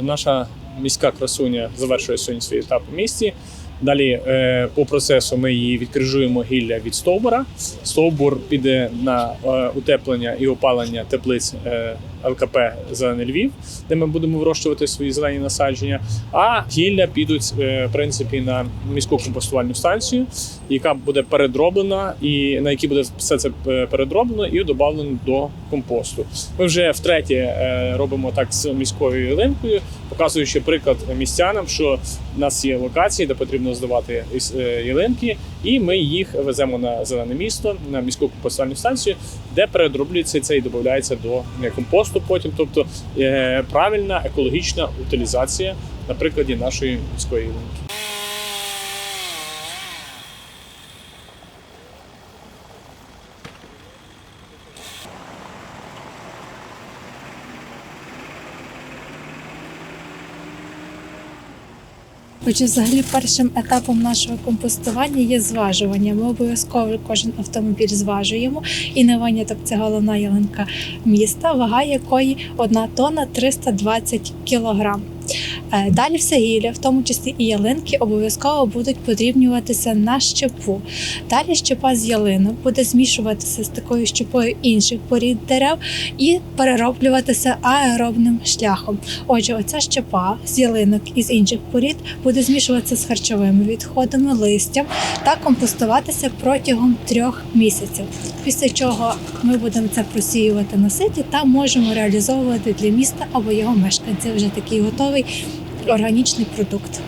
наша міська красуня завершує сьогодні свій етап у місті. Далі е, по процесу ми її відкрижуємо гілля від стовбура. Стовбур піде на е, утеплення і опалення теплиць е, ЛКП Зелений Львів, де ми будемо вирощувати свої зелені насадження. А гілля підуть е, в принципі на міську компостувальну станцію, яка буде передроблена, і на якій буде все це е, передроблено і додано до компосту. Ми вже втретє е, робимо так з міською ялинкою, показуючи приклад містянам, що в нас є локації, де потрібно здавати ялинки, і ми їх веземо на зелене місто, на міську компостувальну станцію, де передроблюється це і додається до е, компосту. Потім, тобто е, правильна екологічна утилізація на прикладі нашої міської ялинки. Отже, взагалі першим етапом нашого компостування є зважування. Ми обов'язково кожен автомобіль зважуємо, і не виняток це головна ялинка міста, вага якої 1 тонна 320 кілограм. Е, Далі все гілля, в тому числі і ялинки, обов'язково будуть подрібнюватися на щепу. Далі щепа з ялинок буде змішуватися з такою щепою інших порід дерев і перероблюватися аеробним шляхом. Отже, оця щепа з ялинок із інших порід буде змішуватися з харчовими відходами, листям та компостуватися протягом трьох місяців. Після чого ми будемо це просіювати на ситі та можемо реалізовувати для міста або його мешканців вже такий готовий органічний продукт.